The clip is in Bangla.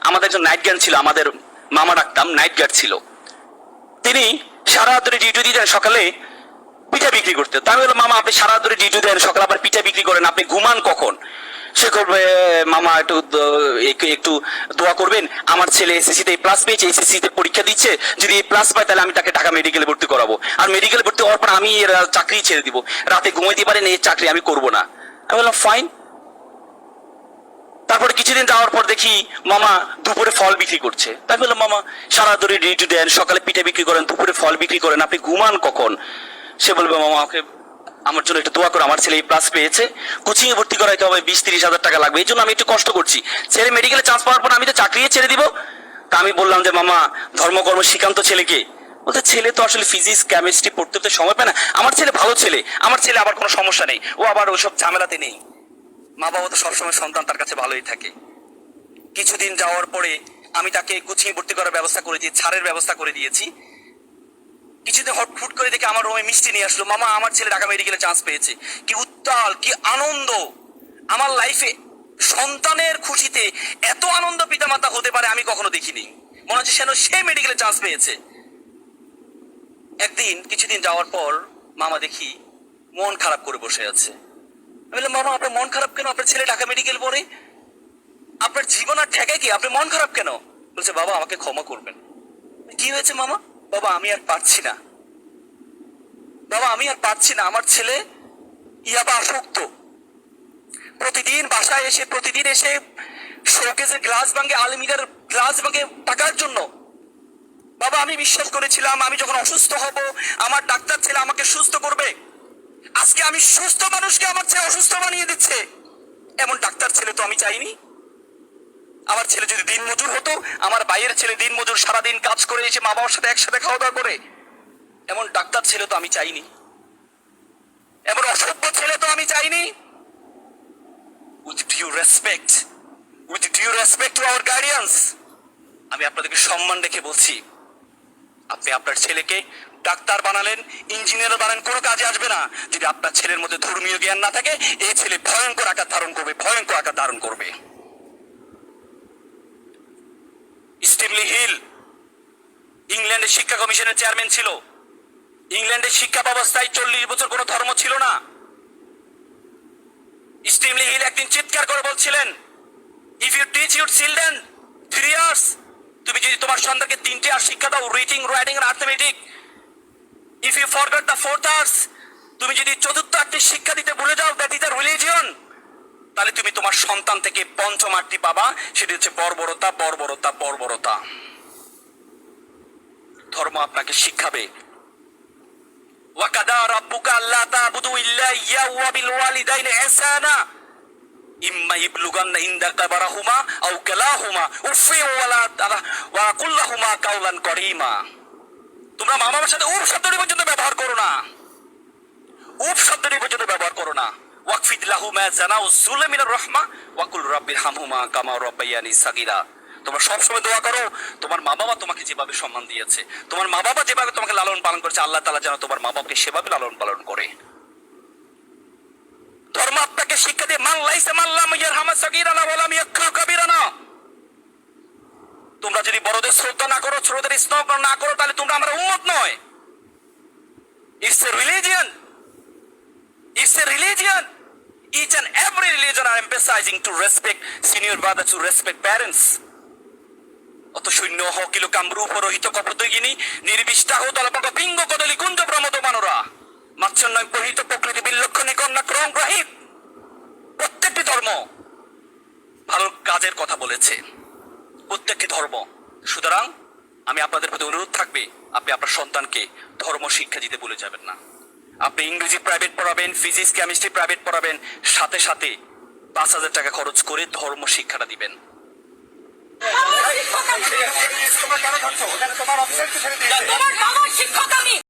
আমাদের একজন নাইট গার্ড ছিল, আমাদের মামা ডাকতাম নাইট গার্ড ছিল। তিনি সারা ধরে ডিউটি দিতেন সকালে পিঠা বিক্রি করতে। তা আমি বললাম, মামা, আপনি সারা ধরে ডিউটি দেন, সকালে আবার পিঠা বিক্রি করেন, আপনি ঘুমান কখন? সে করবে মামা, একটু একটু- দোয়া করবেন, আমার ছেলে এসএসসি তে প্লাস পেয়েছে এসএসসি তে পরীক্ষা দিচ্ছে, যদি প্লাস পায়, তাহলে আমি তাকে ঢাকা মেডিকেলে ভর্তি করাবো। আর মেডিকেলে ভর্তি হওয়ার পর আমি চাকরি ছেড়ে দিব। রাতে ঘুমাইতে পারেন এই চাকরি আমি করব না। আমি বললাম ফাইন তারপরে কিছুদিন যাওয়ার পর দেখি মামা দুপুরে ফল বিক্রি করছে। তাই বললাম, মামা, সারা ধরে ডিউটি দেন, সকালে পিঠে বিক্রি করেন, দুপুরে ফল বিক্রি করেন, আপনি ঘুমান কখন? সে বলবে, মামা, আমাকে, আমার জন্য একটু দোয়া করো, আমার ছেলে এই প্লাস পেয়েছে, কোচিং এ ভর্তি করাইতে হবে বিশ তিরিশ হাজার টাকা লাগবে, এই জন্য আমি একটু কষ্ট করছি। ছেলে মেডিকেলে চান্স পাওয়ার পর আমি তো চাকরি ছেড়ে দিব। তা আমি বললাম যে, মামা, ধর্মকর্ম শিকান্ত ছেলেকে। বলতে, ছেলে তো আসলে ফিজিক্স কেমিস্ট্রি পড়তে তো সময় পায় না। আমার ছেলে ভালো ছেলে, আমার ছেলে আবার কোনো সমস্যা নেই, ও আবার ওসব ঝামেলাতে নেই। মা বাবা তো সবসময় সন্তান তার কাছে ভালোই থাকে। কিছুদিন যাওয়ার পরে আমি তাকে কোচিং ভর্তি করার ব্যবস্থা করে দিয়েছি, ছাড়ের ব্যবস্থা করে দিয়েছি। কিছুদিন হট ফুট করে দেখে আমার রুমে মিষ্টি নিয়ে আসলো, মামা, আমার ছেলে ঢাকা মেডিকেলে চান্স পেয়েছে। কি উত্তাল, কি আনন্দ! আমার লাইফে সন্তানের খুশিতে এত আনন্দ পিতামাতা হতে পারে আমি কখনো দেখিনি। মনে হচ্ছে যেন সে মেডিকেলে চান্স পেয়েছে। একদিন, কিছুদিন যাওয়ার পর মামা দেখি মন খারাপ করে বসে আছে। আমি বললাম, মামা, আপনার মন খারাপ কেন আপনার ছেলে ঢাকা মেডিকেল পড়ে? আপনার জীবন আর ঠেকায় কি? আপনি মন খারাপ কেন? বলছে, বাবা, আমাকে ক্ষমা করবেন। কি হয়েছে, মামা? বাবা, আমি আর পারছি না। বাবা, আমি আর পারছি না। আমার ছেলে ইয়াবা আসক্ত। প্রতিদিন বাসায় এসে, প্রতিদিন এসে শোকেসের গ্লাস ভাঙে, আলমিরার গ্লাস ভাঙে টাকার জন্য। বাবা, আমি বিশ্বাস করেছিলাম, আমি যখন অসুস্থ হব, আমার ডাক্তার ছেলে আমাকে সুস্থ করবে। আজকে আমি সুস্থ মানুষকে আমার ছেলে অসুস্থ বানিয়ে দিচ্ছে। এমন ডাক্তার ছেলে তো আমি চাইনি। আমার ছেলে যদি দিন মজুর হতো, আমার বাইরের ছেলে দিন মজুর সারাদিন কাজ করে এসে মা বাবার সাথে একসাথে খাওয়া দাওয়া করে। এমন ডাক্তার ছেলে তো আমি চাইনি। এমন অসভ্য ছেলে তো আমি চাইনি। With due respect with due respect to our guardians আমি আপনাদেরকে সম্মান রেখে বলছি, আপনি আপনার ছেলেকে ডাক্তার বানালেন, ইঞ্জিনিয়ার বানালেন কোনো কাজে আসবে না। যদি আপনার ছেলের মধ্যে ধর্মীয় জ্ঞান না থাকে এই ছেলে ভয়ঙ্কর আকার ধারণ করবে, ভয়ঙ্কর আকার ধারণ করবে। স্টিভলি হিল, ইংল্যান্ডের শিক্ষা কমিশনের চেয়ারম্যান ছিল। ইংল্যান্ডের শিক্ষা ব্যবস্থায় চল্লিশ বছর কোনো ধর্ম ছিল না। স্টিভলি হিল একদিন চিৎকার করে বলছিলেন if you teach your children three years তুমি যদি তোমার সন্তানকে তিনটে আর শিক্ষা দাও reading writing R arithmetic if you forgot the fourth arts তুমি যদি চতুর্থ আর্টটি শিক্ষা দিতে ভুলে যাও দ্যাট ইজ দ্য রিলিজিয়ন তাহলে তুমি তোমার সন্তান থেকে পঞ্চম আটটি পাবা, সেটি হচ্ছে বর্বরতা বর্বরতা বর্বরতা। ধর্ম আপনাকে শিখাবে ওয়াকাদা রাব্বুকা আল্লা তা'বুদু ইল্লা ইয়াহু ওয়া বিল ওয়ালিদাইনি ইহসানা। ইম্মা ইবলুগান্না ইনদাকা বারাহুমা আও কালাহুমা উফি ওয়ালা ওয়া কুল্লাহুমা কাওলান করিমা। তোমরা মা বাবার সাথে উফ শব্দটি পর্যন্ত ব্যবহার করো না। উফ শব্দটি পর্যন্ত ব্যবহার করো না। ওয়াকফিদ সুলামিনার রহমা, ওয়াকুল হামহুমা কামা রাব্বায়ানি সাগীরা। তোমরা সবসময় দোয়া করো, তোমার মা বাবা তোমাকে যেভাবে সম্মান দিয়েছে, তোমার মা বাবা যেভাবে তোমাকে লালন পালন করেছে, আল্লাহ তালা যেন তোমার মা বাবাকে সেভাবে লালন পালন করে। ধর্ম আপনাকে শিক্ষা দিয়ে, মান লাইসা মাল্লাম ইয়ারহামা সাগীরানা ওয়া লাম ইয়াকফির কাবীরানা। শ্রদ্ধা না করো ছোটদের স্নেহ না করো তাহলে তোমরা আমার উম্মত নয়। It's a religion It's a religion. Each and every religion are emphasizing to respect senior brothers, to respect parents. অত শূন্য হকিল কামরূপ কপতগিনী নির্বিষ্টা হো দলপক পিঙ্গ কদলি কুঞ্জ প্রমদ মানরা মাচ্ছন্নয় প্রহিত প্রকৃতি বিলক্ষণী কন্যা ক্রম গ্রহিত। প্রত্যেকটি ধর্ম ভালো কাজের কথা বলেছে। প্রত্যেকটি ধর্ম সুতরাং আমি আপনাদের প্রতি অনুরোধ থাকবে আপনি আপনার সন্তানকে ধর্ম শিক্ষা দিতে বলে যাবেন না। আপনি ইংরেজি প্রাইভেট পড়াবেন ফিজিক্স কেমিস্ট্রি প্রাইভেট পড়াবেন সাথে সাথে পাঁচ হাজার টাকা খরচ করে ধর্ম শিক্ষাটা দিবেন। তোমার বাবা শিক্ষক আমি।